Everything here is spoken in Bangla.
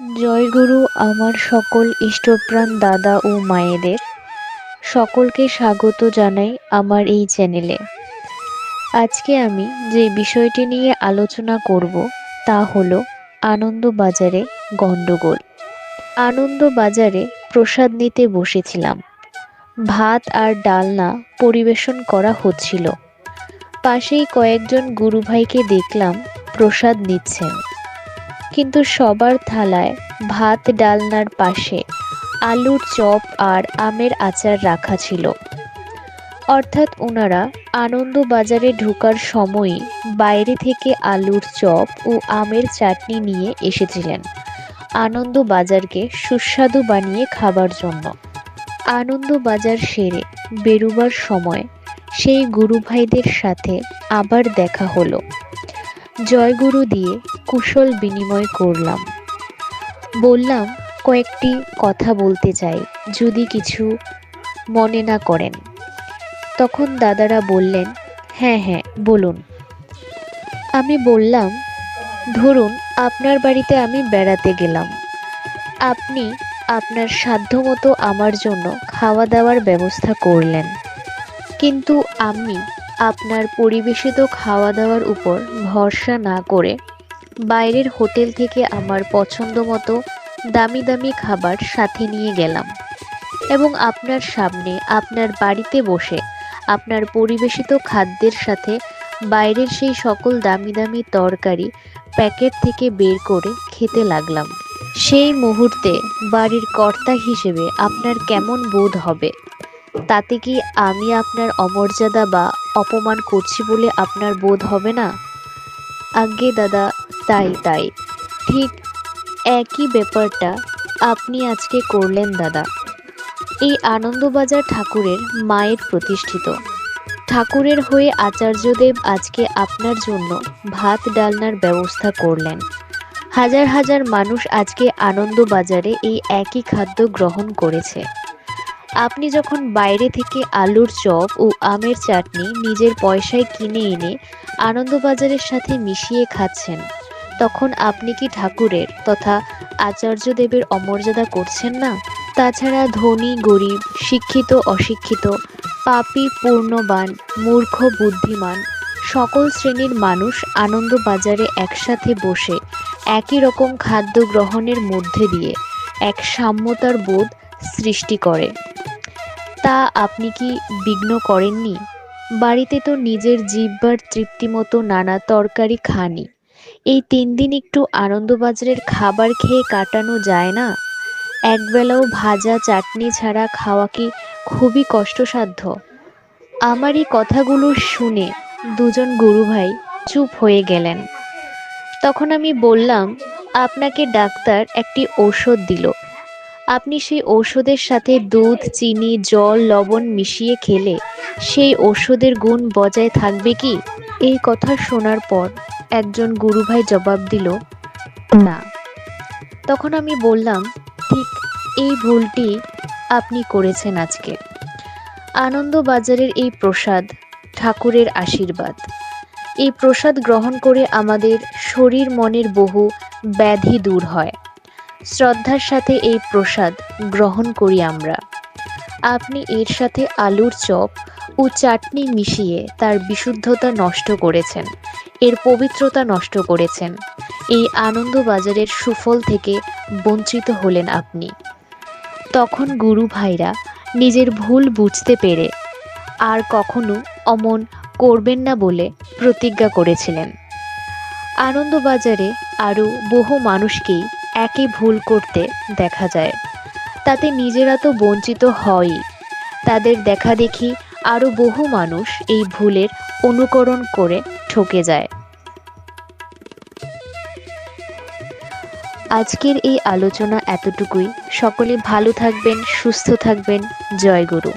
জয়গুরু আমার সকল ইষ্টপ্রাণ দাদা ও মায়েদের সকলকে স্বাগত জানাই আমার এই চ্যানেলে। আজকে আমি যে বিষয়টি নিয়ে আলোচনা করব তা হলো আনন্দবাজারে গণ্ডগোল। আনন্দবাজারে প্রসাদ নিতে বসেছিলাম। ভাত আর ডালনা পরিবেশন করা হচ্ছিল। পাশেই কয়েকজন গুরুভাইকে দেখলাম প্রসাদ নিচ্ছেন। কিন্তু সবার থালায় ভাত ডালনার পাশে আলুর চপ আর আমের আচার রাখা ছিল। অর্থাৎ ওনারা আনন্দবাজারে ঢোকার সময়ই বাইরে থেকে আলুর চপ ও আমের চাটনি নিয়ে এসেছিলেন। আনন্দবাজারকে সুস্বাদু বানিয়ে খাবার জন্য। আনন্দবাজার সেরে বেরুবার সময় সেই গুরুভাইদের সাথে আবার দেখা হলো। জয়গুরু দিয়ে কুশল বিনিময় করলাম। বললাম, কয়েকটি কথা বলতে চাই, যদি কিছু মনে না করেন। তখন দাদারা বললেন হ্যাঁ হ্যাঁ বলুন। আমি বললাম, ধরুন, আপনার বাড়িতে আমি বেড়াতে গেলাম। আপনি আপনার সাধ্যমতো আমার জন্য খাওয়া দাওয়ার ব্যবস্থা করলেন। কিন্তু আমি আপনার পরিবেশিত খাওয়া দাওয়ার উপর ভরসা না করে বাইরের হোটেল থেকে আমার পছন্দ মতো দামি দামি খাবার সাথে নিয়ে গেলাম এবং আপনার সামনে আপনার বাড়িতে বসে আপনার পরিবেশিত খাদ্যের সাথে বাইরের সেই সকল দামি দামি তরকারি প্যাকেট থেকে বের করে খেতে লাগলাম। সেই মুহূর্তে বাড়ির কর্তা হিসেবে আপনার কেমন বোধ হবে? তাতে কি আমি আপনার অমর্যাদা বা অপমান করছি বলে আপনার বোধ হবে না? আজ্ঞে দাদা, তাই তাই। ঠিক একই ব্যাপারটা আপনি আজকে করলেন দাদা। এই আনন্দবাজার ঠাকুরের মায়ের প্রতিষ্ঠিত। ঠাকুরের হয়ে আচার্যদেব আজকে আপনার জন্য ভাত ডালনার ব্যবস্থা করলেন। হাজার হাজার মানুষ আজকে আনন্দবাজারে এই একই খাদ্য গ্রহণ করেছে। আপনি যখন বাইরে থেকে আলুর চপ ও আমের চাটনি নিজের পয়সায় কিনে এনে আনন্দবাজারের সাথে মিশিয়ে খাচ্ছেন, তখন আপনি কি ঠাকুরের তথা আচার্যদেবের অমর্যাদা করছেন না? তাছাড়া ধনী, গরিব, শিক্ষিত, অশিক্ষিত, পাপি, পূর্ণবান, মূর্খ, বুদ্ধিমান সকল শ্রেণির মানুষ আনন্দবাজারে একসাথে বসে একই রকম খাদ্য গ্রহণের মধ্যে দিয়ে এক সাম্যতার বোধ সৃষ্টি করে। তা আপনি কি বিঘ্ন করেননি? বাড়িতে তো নিজের জিব্বার তৃপ্তি মতো নানা তরকারি খানি এই তিন দিন একটু আনন্দবাজারের খাবার খেয়ে কাটানো যায় না? একবেলাও ভাজা চাটনি ছাড়া খাওয়া কি খুবই কষ্টসাধ্য? আমার এই কথাগুলো শুনে দুজন গুরুভাই চুপ হয়ে গেলেন। তখন আমি বললাম, আপনাকে ডাক্তার একটি ঔষধ দিল। আপনি সেই ঔষধের সাথে দুধ, চিনি, জল, লবণ মিশিয়ে খেলে সেই ঔষধের গুণ বজায় থাকবে কি? এই কথা শোনার পর একজন গুরুভাই জবাব দিল, না। তখন আমি বললাম, ঠিক এই ভুলটি আপনি করেছেন আজকে। আনন্দবাজারের এই প্রসাদ ঠাকুরের আশীর্বাদ। এই প্রসাদ গ্রহণ করে আমাদের শরীর, মনের বহু ব্যাধি দূর হয়। শ্রদ্ধার সাথে এই প্রসাদ গ্রহণ করি আমরা। আপনি এর সাথে আলুর চপ ও চাটনি মিশিয়ে তার বিশুদ্ধতা নষ্ট করেছেন, এর পবিত্রতা নষ্ট করেছেন। এই আনন্দবাজারের সুফল থেকে বঞ্চিত হলেন আপনি। তখন গুরু ভাইরা নিজের ভুল বুঝতে পেরে আর কখনো অমন করবেন না বলে প্রতিজ্ঞা করেছিলেন। আনন্দবাজারে আরও বহু মানুষকেই একই ভুল করতে দেখা যায়। তাতে নিজেরা তো বঞ্চিত হয়ই। তাদের দেখা দেখি আরও বহু মানুষ এই ভুলের অনুকরণ করে ঠকে যায়। আজকের এই আলোচনা এতটুকুই। সকলে ভালো থাকবেন, সুস্থ থাকবেন। জয় গুরু।